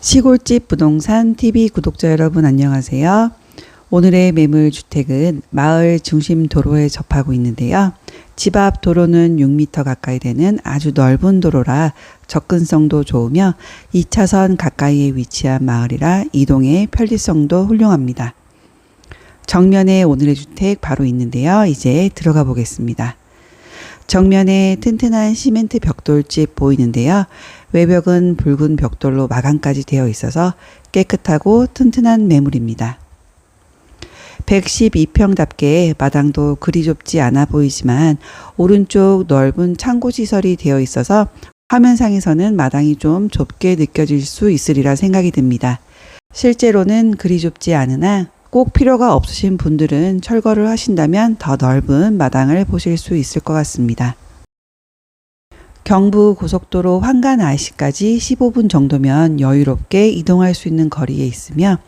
시골집 부동산 TV 구독자 여러분 안녕하세요. 오늘의 매물 주택은 마을 중심 도로에 접하고 있는데요. 집 앞 도로는 6m 가까이 되는 아주 넓은 도로라 접근성도 좋으며 2차선 가까이에 위치한 마을이라 이동의 편리성도 훌륭합니다. 정면에 오늘의 주택 바로 있는데요. 이제 들어가 보겠습니다. 정면에 튼튼한 시멘트 벽돌집 보이는데요. 외벽은 붉은 벽돌로 마감까지 되어 있어서 깨끗하고 튼튼한 매물입니다. 112평답게 마당도 그리 좁지 않아 보이지만 오른쪽 넓은 창고 시설이 되어 있어서 화면상에서는 마당이 좀 좁게 느껴질 수 있으리라 생각이 듭니다. 실제로는 그리 좁지 않으나 꼭 필요가 없으신 분들은 철거를 하신다면 더 넓은 마당을 보실 수 있을 것 같습니다. 경부 고속도로 환간 IC까지 15분 정도면 여유롭게 이동할 수 있는 거리에 있으며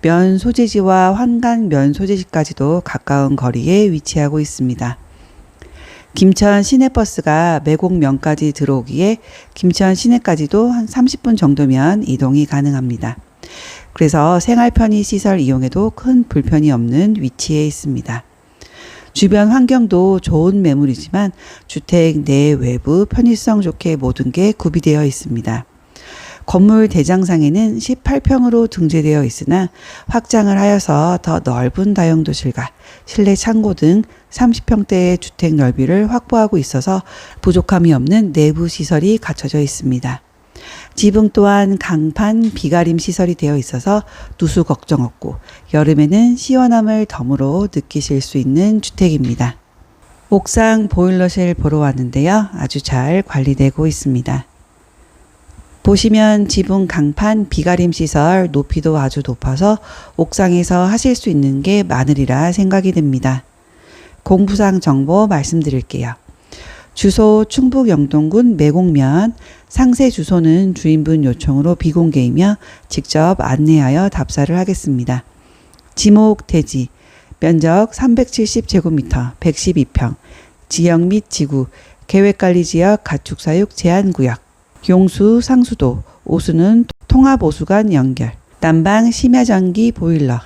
면 소재지와 환간 면 소재지까지도 가까운 거리에 위치하고 있습니다. 김천 시내버스가 매곡면까지 들어오기에 김천 시내까지도 한 30분 정도면 이동이 가능합니다. 그래서 생활 편의 시설 이용에도 큰 불편이 없는 위치에 있습니다. 주변 환경도 좋은 매물이지만 주택 내 외부 편의성 좋게 모든 게 구비되어 있습니다. 건물 대장상에는 18평으로 등재되어 있으나 확장을 하여서 더 넓은 다용도실과 실내 창고 등 30평대의 주택 넓이를 확보하고 있어서 부족함이 없는 내부 시설이 갖춰져 있습니다. 지붕 또한 강판 비가림 시설이 되어 있어서 누수 걱정 없고 여름에는 시원함을 덤으로 느끼실 수 있는 주택입니다. 옥상 보일러실 보러 왔는데요. 아주 잘 관리되고 있습니다. 보시면 지붕 강판 비가림 시설 높이도 아주 높아서 옥상에서 하실 수 있는 게 많으리라 생각이 듭니다. 공부상 정보 말씀드릴게요. 주소 충북 영동군 매곡면 상세 주소는 주인분 요청으로 비공개이며 직접 안내하여 답사를 하겠습니다. 지목 대지 면적 370제곱미터 112평 지역 및 지구 계획관리지역 가축사육 제한구역 용수 상수도 오수는 통합오수관 연결 난방 심야전기 보일러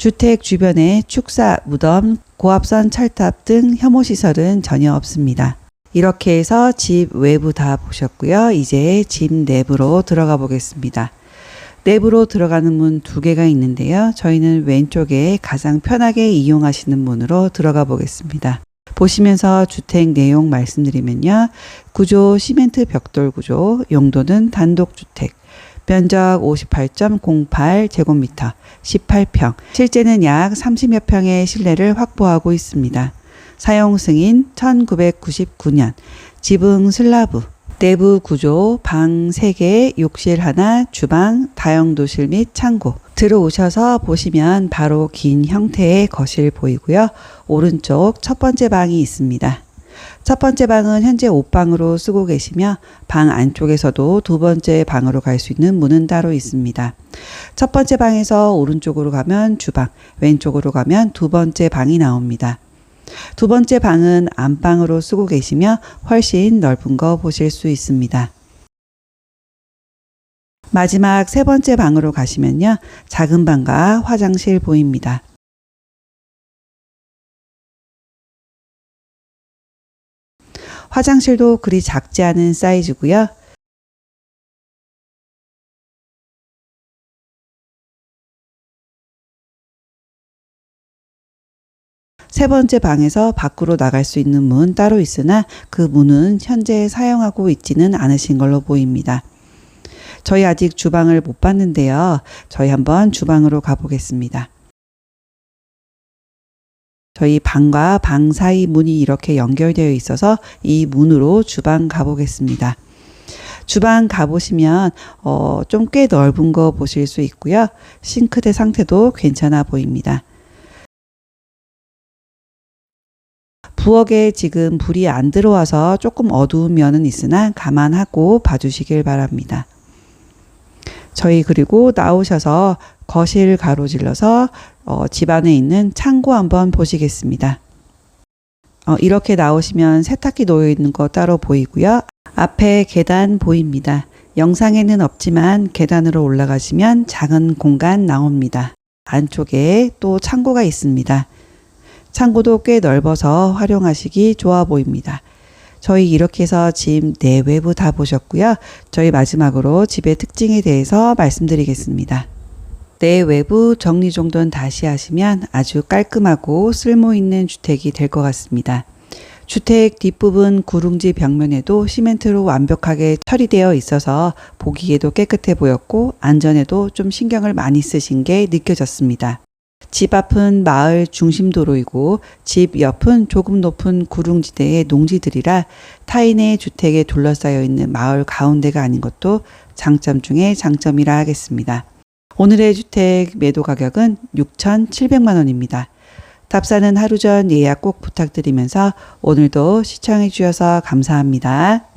주택 주변에 축사, 무덤, 고압선 철탑 등 혐오 시설은 전혀 없습니다. 이렇게 해서 집 외부 다 보셨고요. 이제 집 내부로 들어가 보겠습니다. 내부로 들어가는 문 두 개가 있는데요. 저희는 왼쪽에 가장 편하게 이용하시는 문으로 들어가 보겠습니다. 보시면서 주택 내용 말씀드리면요. 구조 시멘트 벽돌 구조, 용도는 단독주택, 면적 58.08 제곱미터, 18평, 실제는 약 30여 평의 실내를 확보하고 있습니다. 사용 승인 1999년, 지붕 슬라브, 내부 구조 방 3개, 욕실 하나, 주방, 다용도실 및 창고. 들어오셔서 보시면 바로 긴 형태의 거실 보이고요. 오른쪽 첫 번째 방이 있습니다. 첫 번째 방은 현재 옷방으로 쓰고 계시며 방 안쪽에서도 두 번째 방으로 갈 수 있는 문은 따로 있습니다. 첫 번째 방에서 오른쪽으로 가면 주방, 왼쪽으로 가면 두 번째 방이 나옵니다. 두 번째 방은 안방으로 쓰고 계시며 훨씬 넓은 거 보실 수 있습니다. 마지막 세 번째 방으로 가시면요. 작은 방과 화장실 보입니다. 화장실도 그리 작지 않은 사이즈고요. 세 번째 방에서 밖으로 나갈 수 있는 문 따로 있으나 그 문은 현재 사용하고 있지는 않으신 걸로 보입니다. 저희 아직 주방을 못 봤는데요. 저희 한번 주방으로 가보겠습니다. 저희 방과 방 사이 문이 이렇게 연결되어 있어서 이 문으로 주방 가보겠습니다. 주방 가보시면 어, 좀 꽤 넓은 거 보실 수 있고요. 싱크대 상태도 괜찮아 보입니다. 부엌에 지금 불이 안 들어와서 조금 어두운 면은 있으나 감안하고 봐주시길 바랍니다. 저희 그리고 나오셔서 거실 가로질러서 어, 집 안에 있는 창고 한번 보시겠습니다. 어, 이렇게 나오시면 세탁기 놓여 있는 거 따로 보이고요. 앞에 계단 보입니다. 영상에는 없지만 계단으로 올라가시면 작은 공간 나옵니다. 안쪽에 또 창고가 있습니다. 창고도 꽤 넓어서 활용하시기 좋아 보입니다. 저희 이렇게 해서 집 내외부 다 보셨고요. 저희 마지막으로 집의 특징에 대해서 말씀드리겠습니다. 내 외부 정리 정돈 다시 하시면 아주 깔끔하고 쓸모 있는 주택이 될 것 같습니다. 주택 뒷부분 구릉지 벽면에도 시멘트로 완벽하게 처리되어 있어서 보기에도 깨끗해 보였고 안전에도 좀 신경을 많이 쓰신 게 느껴졌습니다. 집 앞은 마을 중심도로이고 집 옆은 조금 높은 구릉지대의 농지들이라 타인의 주택에 둘러싸여 있는 마을 가운데가 아닌 것도 장점 중에 장점이라 하겠습니다. 오늘의 주택 매도 가격은 6,700만 원입니다. 답사는 하루 전 예약 꼭 부탁드리면서 오늘도 시청해 주셔서 감사합니다.